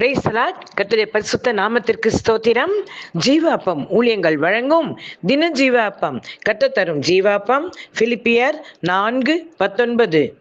பிரேசலாட் கத்துடைய பரிசுத்த நாமத்திற்கு ஸ்தோத்திரம். ஜீவாப்பம் ஊழியங்கள் வழங்கும். தின ஜீவாப்பம் கத்த தரும் ஜீவாப்பம். பிலிப்பியர் நான்கு பத்தொன்பது.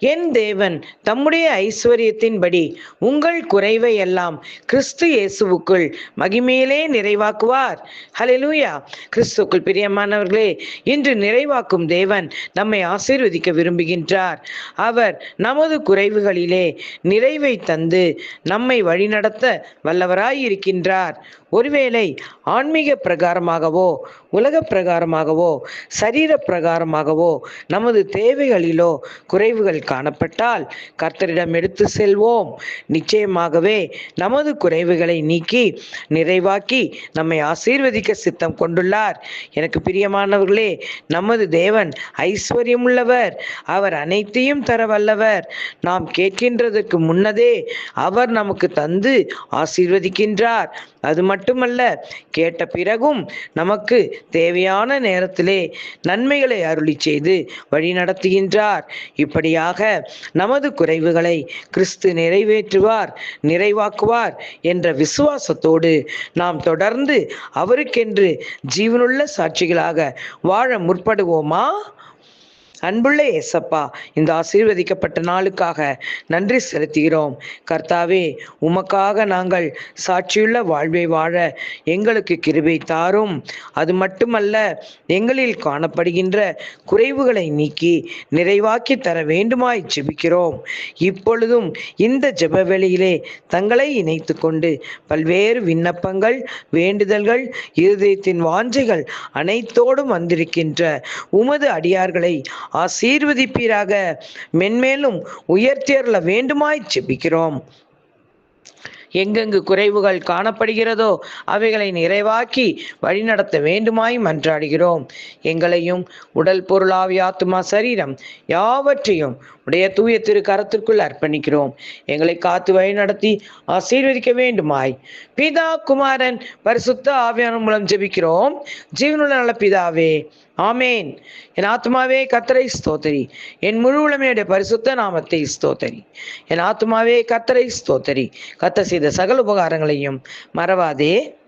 என் தேவன் தம்முடைய ஐஸ்வர்யத்தின்படி உங்கள் குறைவை எல்லாம் கிறிஸ்து இயேசுவுக்குள் மகிமையிலே நிறைவாக்குவார். ஹalleluya கிறிஸ்துக்குள் பிரியமானவர்களே இன்று நிறைவாக்கும் தேவன் நம்மை ஆசீர்வதிக்க விரும்புகின்றார். அவர் நமது குறைவுகளிலே நிறைவை தந்து நம்மை வழிநடத்த வல்லவராய் இருக்கின்றார் ஒருவேளை ஆன்மீக பிரகாரமாகவோ உலக பிரகாரமாகவோ சரீர பிரகாரமாகவோ நமது தேவைகளிலோ குறைவுகள் காணப்பட்டால் கர்த்தரிடம் எடுத்து செல்வோம். நிச்சயமாகவே நமது குறைவுகளை நீக்கி நிறைவாக்கி நம்மை ஆசீர்வதிக்க சித்தம் கொண்டுள்ளார். எனக்கு பிரியமானவர்களே நமது தேவன் ஐஸ்வர்யமுள்ளவர். அவர் அனைத்தையும் தர வல்லவர் நாம் கேட்கின்றதற்கு முன்னதே அவர் நமக்கு தந்து ஆசீர்வதிக்கின்றார். அது மட்டும் மட்டுமல்ல கேட்ட பிறகும் நமக்கு தேவையான நேரத்திலே நன்மைகளை அருளி செய்து வழி நடத்துகின்றார். இப்படியாக நமது குறைவுகளை கிறிஸ்து நிறைவேற்றுவார் நிறைவாக்குவார் என்ற விசுவாசத்தோடு நாம் தொடர்ந்து அவருக்கென்று ஜீவனுள்ள சாட்சிகளாக வாழ முற்படுவோமா? அன்புள்ள ஏசப்பா இந்த ஆசீர்வதிக்கப்பட்ட நாளுக்காக நன்றி செலுத்துகிறோம். கர்த்தாவே உமக்காக நாங்கள் சாட்சியுள்ள வாழ்வை வாழ எங்களுக்கு கிருபை தாரும். அது மட்டுமல்ல எங்களில் காணப்படுகின்ற குறைவுகளை நீக்கி நிறைவாக்கி தர வேண்டுமாய் ஜெபிக்கிறோம். இப்பொழுதும் இந்த ஜெப வேளையிலே தங்களை இணைத்து கொண்டு பல்வேறு விண்ணப்பங்கள் வேண்டுதல்கள் இருதயத்தின் வாஞ்சைகள் அனைத்தோடும் வந்திருக்கின்ற உமது அடியார்களை ஆசீர்வதிப்பீராக. மென்மேலும் உயர்த்தியர்ல வேண்டுமாய் செபிக்கிறோம் எங்கெங்கு குறைவுகள் காணப்படுகிறதோ அவைகளை நிறைவாக்கி வழிநடத்த வேண்டுமாய் மன்றாடுகிறோம். எங்களையும் உடல் பொருளாவி ஆத்துமா சரீரம் யாவற்றையும் உடைய தூய திரு கரத்திற்குள் அர்ப்பணிக்கிறோம். எங்களை காத்து வழி நடத்தி ஆசீர்வதிக்க வேண்டுமாய். பிதா குமாரன் பரிசுத்த ஆவியான மூலம் ஜெபிக்கிறோம். ஜீவனுள்ள நல்ல பிதாவே ஆமேன். என் ஆத்மாவே கத்தரை ஸ்தோத்தரி. என் முழு உளமையுடைய பரிசுத்த நாமத்தை ஸ்தோத்தரி. என் ஆத்மாவே கத்தரை ஸ்தோத்தரி. கத்த செய்த சகல உபகாரங்களையும் மறவாதே.